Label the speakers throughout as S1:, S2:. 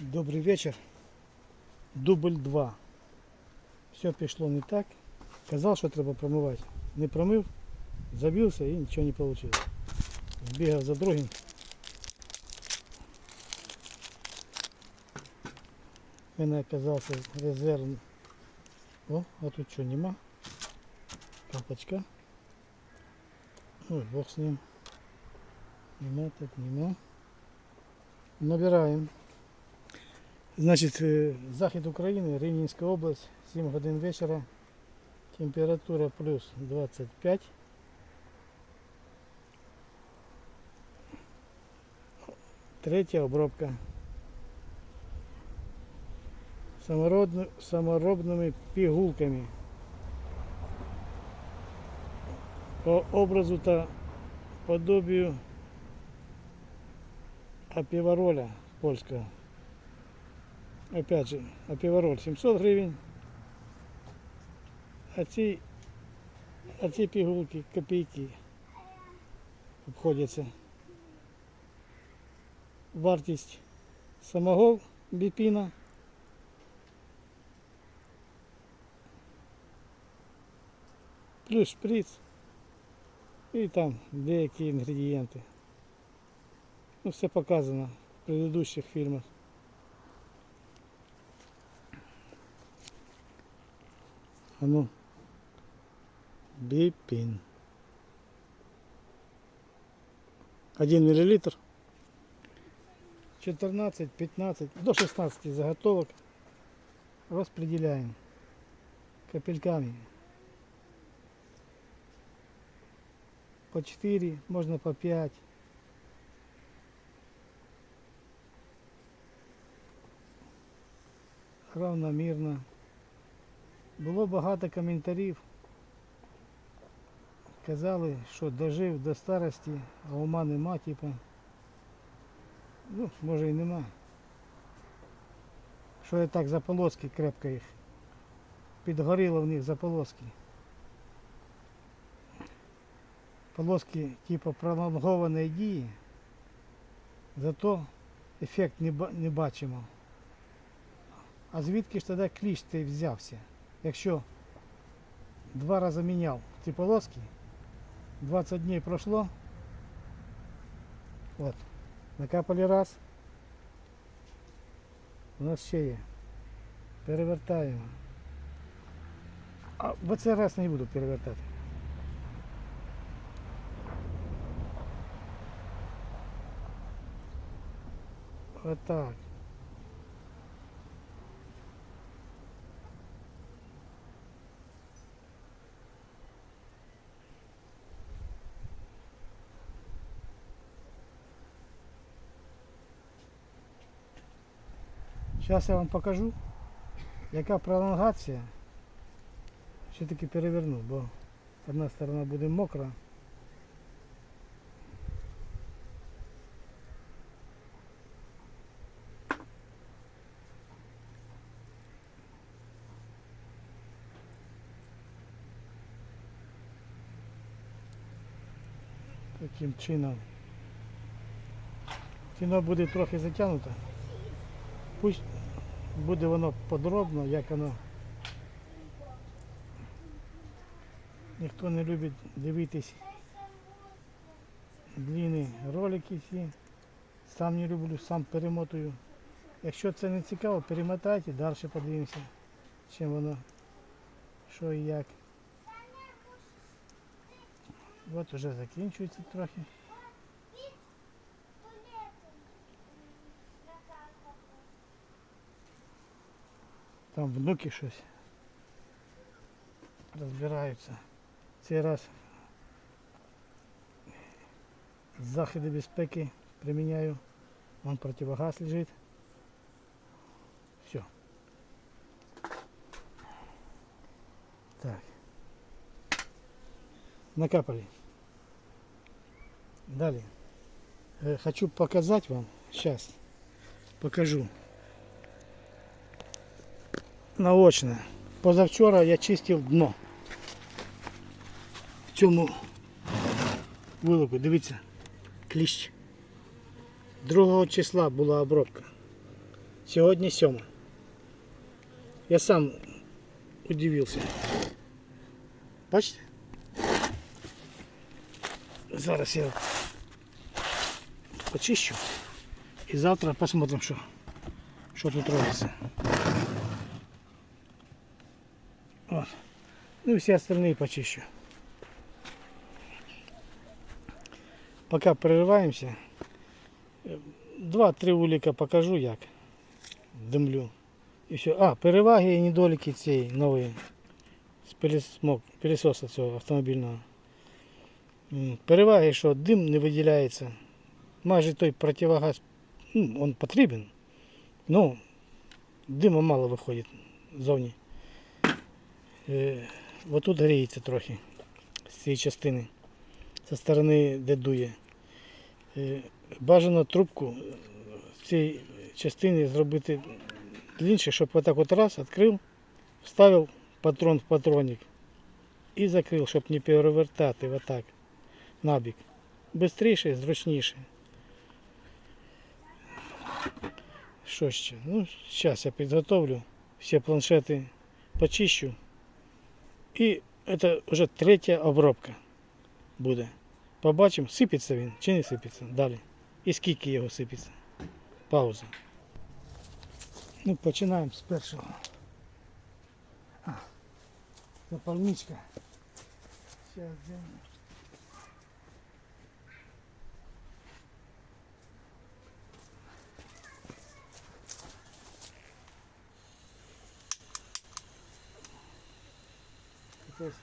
S1: Добрий вечір. Дубль 2. Все пішло не так. Казав, що треба промивати. Не промив, забився і нічого не вийшло. Збігав за другим. У мене оказався резерв. О, а тут що, нема? Капочка. Ой, бог з ним. Нема, так нема. Набираємо. Значить, е, захід України, Рівненська область, 7 годин вечора. Температура плюс 25. Третя обробка. Саморобними пігулками. По образу та подобію апівароля польського. Опять же, апівароль 700 гривень. А ці, а ці пігулки копійки обходяться. Вартість самого біпіна плюс шприц і там деякі інгредієнти. Ну, все показано в предыдущих фільмах. А ну. Бипин. Один миллилитр. 14, 15, до 16 заготовок распределяем капельками. По 4, можно по 5. Равномірно. Було багато коментарів. Казали, що дожив до старості, а ума нема, типу. Ну, може і нема. Що я так заполоски крепко їх. Підгоріло в них заполоски. Полоски типу пролонгованої дії, зато ефект не, ба- бачимо. А звідки ж тоді кліщ цей взявся? Якщо два рази міняв ці полоски, 20 днів пройшло, от, накапали раз, у нас ще є. Перевертаємо. А в цей раз не буду перевертати. Отак. Зараз я вам покажу, яка пролонгація. Все-таки переверну, бо одна сторона буде мокра. Таким чином. Кіно буде трохи затягнуто. Пусть буде воно подробно, як воно. Ніхто не любить дивитись длинні ролики всі. Сам не люблю, сам перемотую. Якщо це не цікаво, перемотайте, далі подивимося, чим воно, що і як. От уже закінчується трохи. Там внуки щось розбираються. Цей раз заходи безпеки приміняю. Вон противогаз лежить. Все. Так. Накапали. Далее. Э, Хочу показать вам. Сейчас. Покажу Наочно. Позавчора я чистив дно. В цьому вилоку, дивіться, кліщ. 2 числа була обробка. Сьогодні сьома. Я сам удивився. Бачите? Зараз я почищу. І завтра посмотрим, що, що тут робиться. І остальные почищу. Пока перериваємося. Два-три уліка покажу як. Димлю. І все. А, переваги і недоліки цієї нової. З пересоса цього автомобільного. Переваги, що дим не виділяється. Майже той противогаз, ну, він потрібен. Ну, диму мало виходить ззовні. Отут гріється трохи з цієї частини, зі сторони, де дує. Е, бажано трубку в цій частині зробити длинніше, щоб отак от раз відкрив, вставив патрон в патронник і закрив, щоб не перевертати отак набік. Бистріше, зручніше. Що ще? Ну, зараз я підготовлю всі планшети почищу. І це вже третя обробка буде. Побачимо, сипеться він чи не сипеться далі. І скільки його сипеться. Пауза. Ну, починаємо з першого. А, запальничка. Сейчас хтось.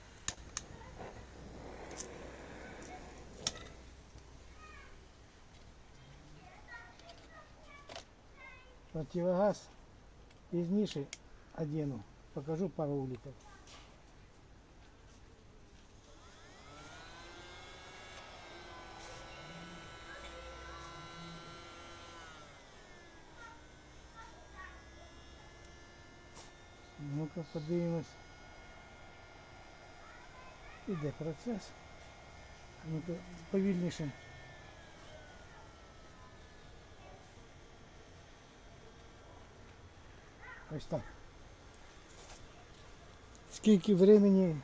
S1: Противогаз из ниши одену. Покажу пару уликов. Ну-ка, поднимемся. Іде процес. Ну-ка повільніше. Ось так. Скільки времени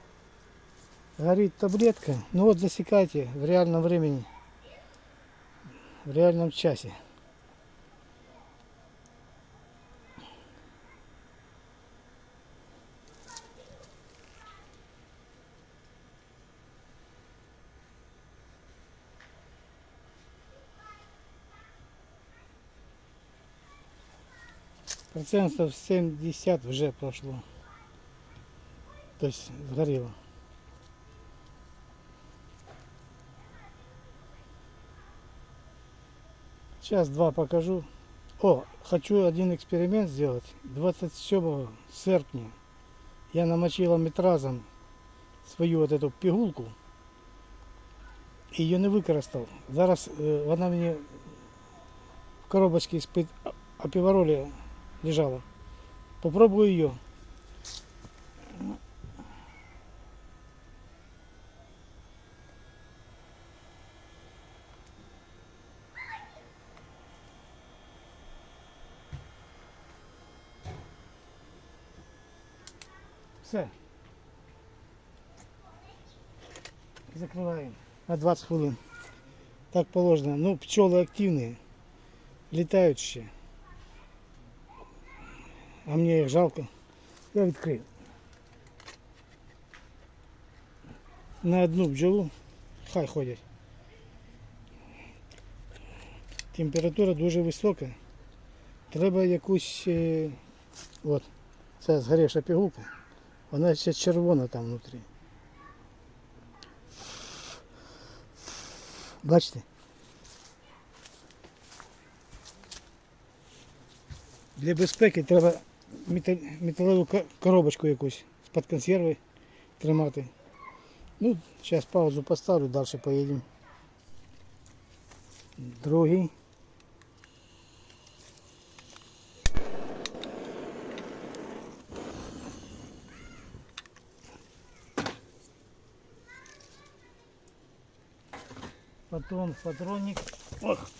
S1: горит таблетка? Ну вот засекайте в реальном времени, в реальном часе. Процентов 70 уже прошло. То есть сгорело. Сейчас два покажу. О, хочу один эксперимент сделать. 27 серпня я намочила метразом свою вот эту пігулку. І її не використав. Зараз е, вона мені в коробочці з-під апіваролі лежала. Попробую ее. Все. Закриваємо на 20 хвилин. Так положено. Ну, пчоли активні. Літають ще. А мені їх жалко. Я відкрив. На одну бджолу хай ходять. Температура дуже висока. Треба якусь. е, От, це згорівша пігулка. Вона ще червона там внутрі. Бачите? Для безпеки треба металеву коробочку якусь з-під консерви тримати. Ну, зараз паузу поставлю, далі поїдемо. Другий. Патрон патронник. Ох.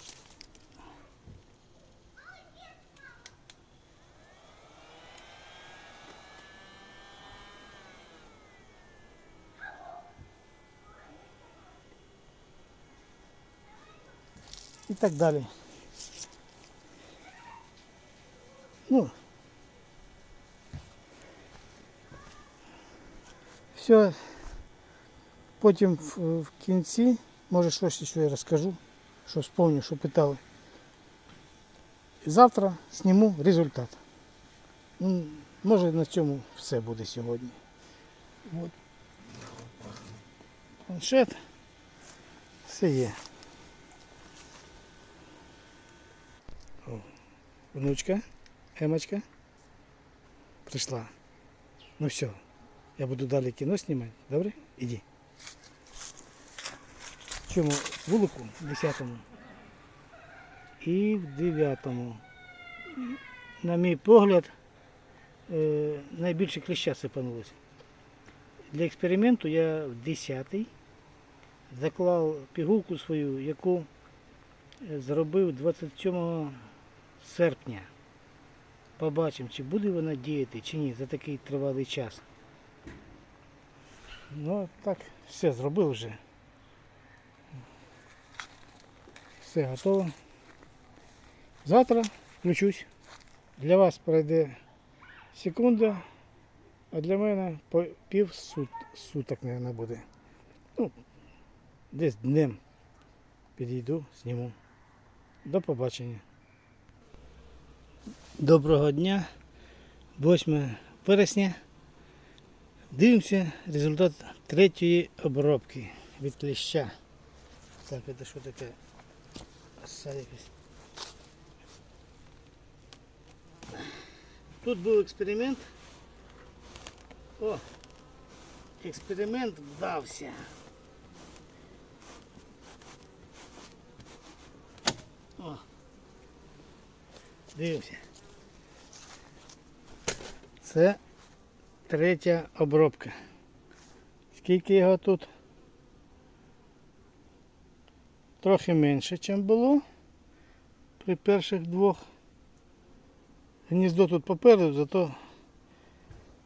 S1: і так далі. Ну, все. Потім в, в кінці, може щось ще я розкажу, що вспомню, що питали. І завтра зніму результат. Ну, може на цьому все буде сьогодні. От. Планшет. Все є. Внучка, Емочка прийшла. Ну все, я буду далі кіно знімати, добре? Іди. В чому? Вулику в 10-му і в 9-му. На мій погляд, е, найбільше кліща сипанулося. Для експерименту я в 10-й заклав пігулку свою, яку е, зробив 27 серпня. Побачимо, чи буде вона діяти, чи ні за такий тривалий час. Ну, так, все зробив вже. Все готово. Завтра включусь. Для вас пройде секунда, а для мене пів сут, суток, мабуть, буде. Ну, десь днем підійду, зніму. До побачення. Доброго дня. 8 вересня. Дивимося результат третьої обробки від кліща. Так, це що таке? Тут був експеримент. О! Експеримент вдався. О! Дивимося. Це третя обробка. Скільки його тут? Трохи менше, ніж було при перших двох. Гніздо тут попереду, зато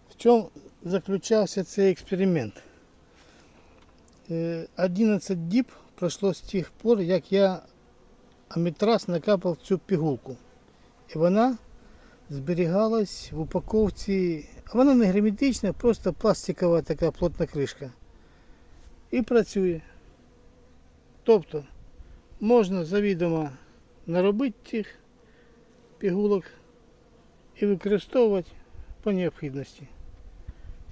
S1: в чому заключався цей експеримент? Е, 11 діб пройшло з тих пор, як я амітраз накапав цю пігулку. І вона зберігалась в упаковці. Вона не герметична, просто пластикова така плотна кришка. І працює. Тобто можна завідомо наробити цих пігулок і використовувати по необхідності.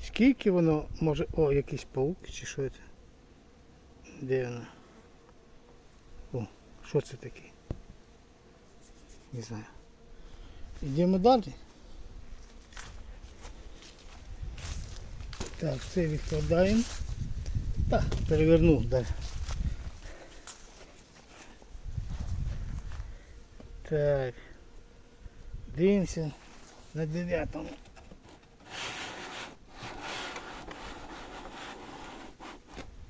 S1: Скільки воно може... О, якийсь паук чи що це? Де воно? О, що це таке? Не знаю. Йдемо далі. Так, це відкладаємо. Так, перевернув далі. Так. Дивимося на дев'ятому.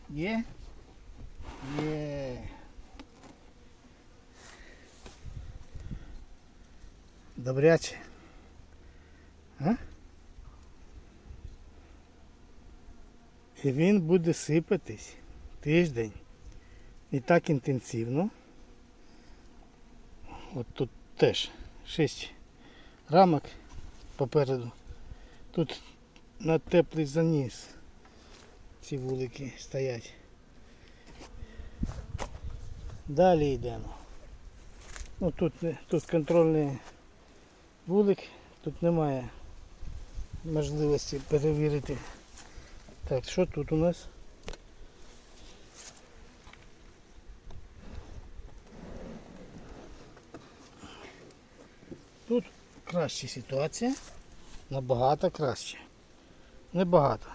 S1: Є? Є. Добряче. А? І він буде сипатись тиждень. І так інтенсивно. От тут теж 6 рамок попереду. Тут на теплий заніс ці вулики стоять. Далі йдемо. Ну тут, тут контрольний вулик, тут немає можливості перевірити. Так, що тут у нас? Тут краща ситуація. Набагато краще. Небагато.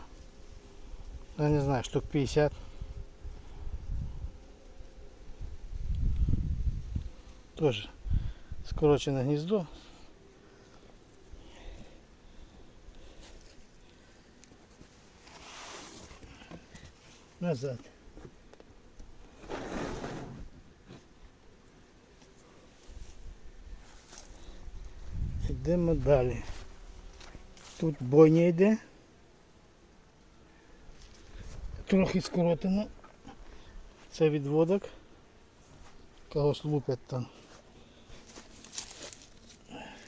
S1: Я не знаю, штук 50. Тоже скорочене гніздо. Назад. Йдемо далі. Тут бойня йде. Трохи скоротимо. Це відводок. когось лупять там.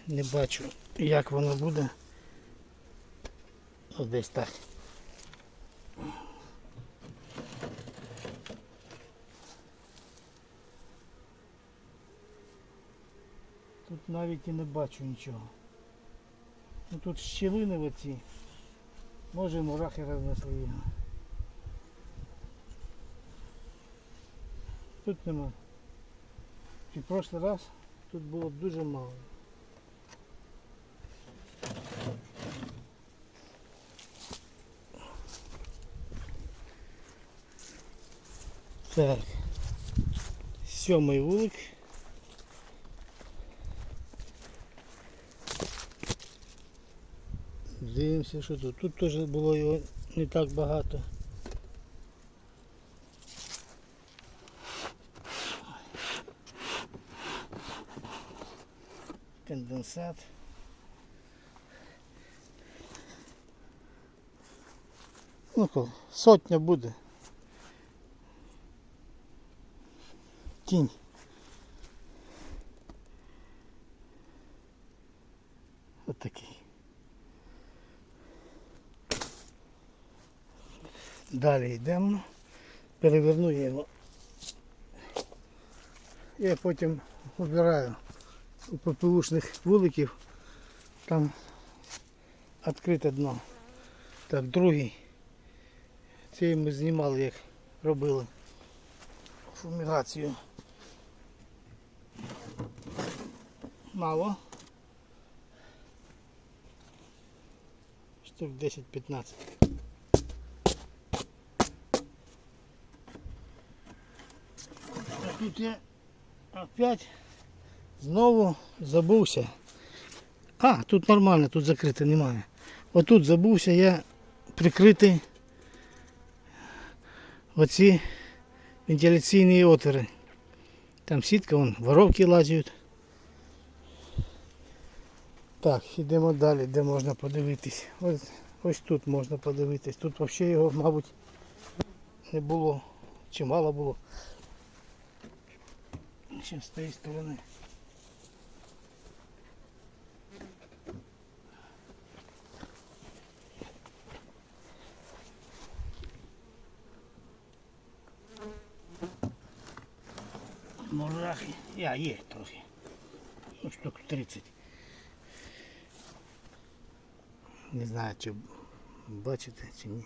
S1: Не бачу, як воно буде. Ось десь так. Навіть і не бачу нічого. Ну тут щілини оці. Може мурахи рознесли його. Тут нема. І в прошлий раз тут було дуже мало. Так. Сьомий вулик. Дивимося, що тут. Тут теж було його не так багато. Конденсат. Ну, сотня буде. Тінь. Ось Далі йдемо. Переверну я його. Я потім обираю у ППУшних вуликів. Там відкрите дно. Так, другий. Цей ми знімали, як робили фумігацію. Мало. Штук 10-15. Тут я опять знову забувся. А, тут нормально, тут закрито немає. Отут забувся я прикрити оці вентиляційні отвори. Там сітка, вон, воровки лазять. Так, йдемо далі, де можна подивитись. Ось, ось тут можна подивитись. Тут взагалі його, мабуть, не було. Чи мало було. Ще з тієї сторони. Мурахи. Я є трохи. Ну, штук 30. Не знаю, чи бачите, чи ні.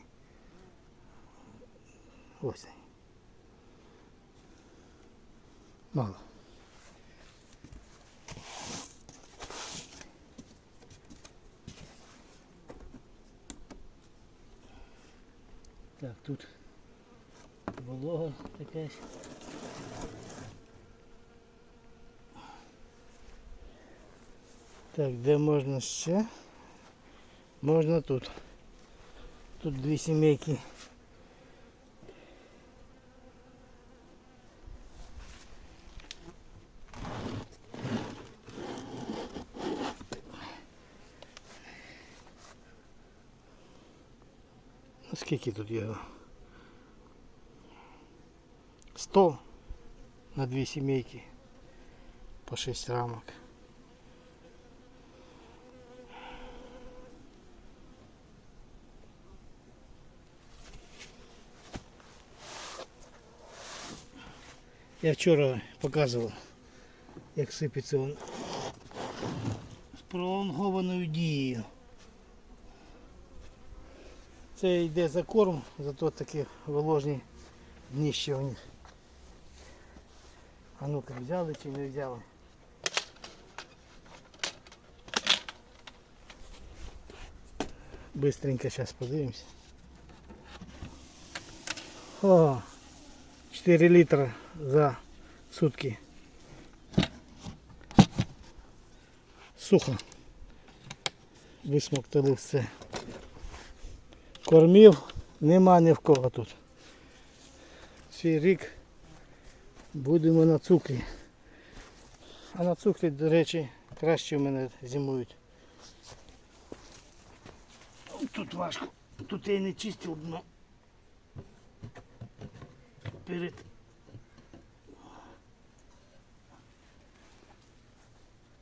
S1: Ось. Мало. Так, тут волога якась. Так, де можна ще? Можна тут. Тут дві сімейки. Скільки тут його? 100 на дві сімейки по 6 рамок. Я вчора показував, як сипеться він з пролонгованою дією. Це йде за корм, зато такі виложні дніща у них. А ну-ка, взяли чи не взяли? Быстренько зараз подивимось. О, 4 літра за сутки. Сухо. Висмоктали все. Кормів нема ні в кого тут. Цей рік будемо на цукрі. А на цукрі, до речі, краще в мене зимують. Тут важко. Тут я не чистив дно. Перед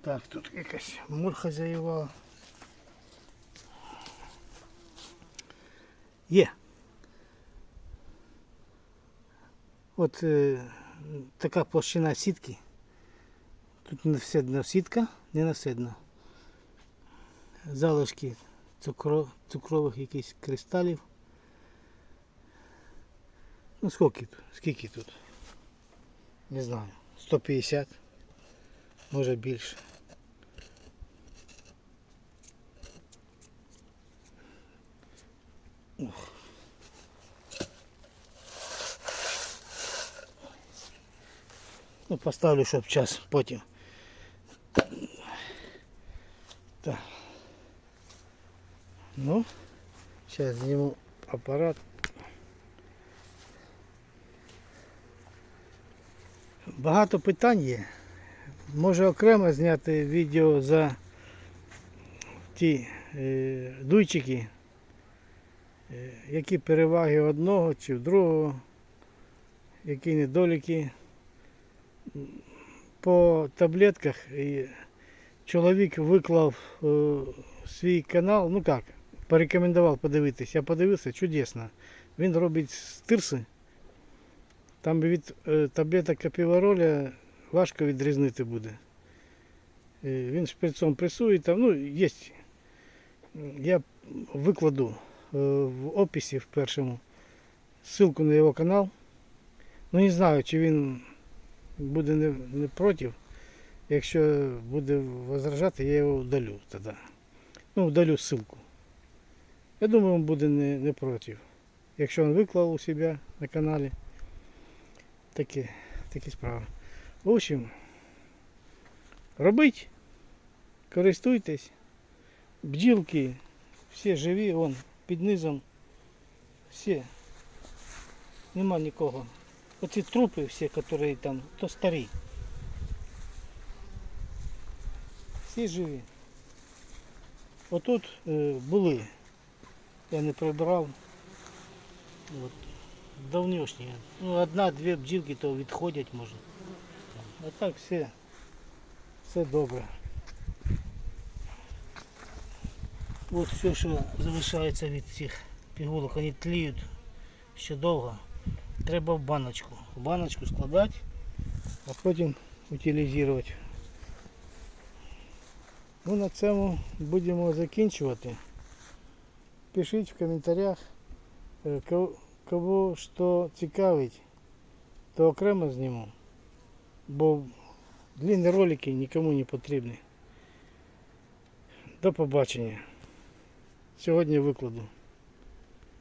S1: Так, тут якась мурха заївала. Є. От е, така площина сітки. Тут не все вседна сітка, не наседна. Залишки цукро, цукрових якихось кристалів. Ну скільки тут? Скільки тут? Не знаю. 150, може більше. Ну, поставлю, щоб час потім. Так. Ну, зараз зніму апарат. Багато питань є. Може окремо зняти відео за ті е, дуйчики, які переваги одного чи другого, які недоліки. По таблетках чоловік виклав е, свій канал, ну як, порекомендував подивитись. Я подивився, чудесно. Він робить стирси. Там від е, таблеток капівароля важко відрізнити буде. Е, Він шприцом пресує там, ну, є. Я викладу е, в описі в першому ссылку на його канал. Ну не знаю, чи він буде не, не проти. Якщо буде возражати, я його удалю тоді. Ну, удалю ссылку. Я думаю, він буде не, не проти. Якщо він виклав у себе на каналі. Такі, такі справи. В общем, робіть, користуйтесь. Бджілки всі живі, вон під низом. Всі. Нема нікого. Оці трупи всі, які там, то старі. Всі живі. Отут е, були. Я не прибирав. От давнішні. Ну, одна-дві бджілки то відходять може. А так все, все добре. От все, що залишається від цих пігулок, вони тліють ще довго. Треба в баночку. В баночку складати, а потім утилізувати. Ну на цьому будемо закінчувати. Пишіть в коментарях. е, Кого що цікавить, то окремо зніму. Бо длинні ролики нікому не потрібні. До побачення. Сьогодні викладу.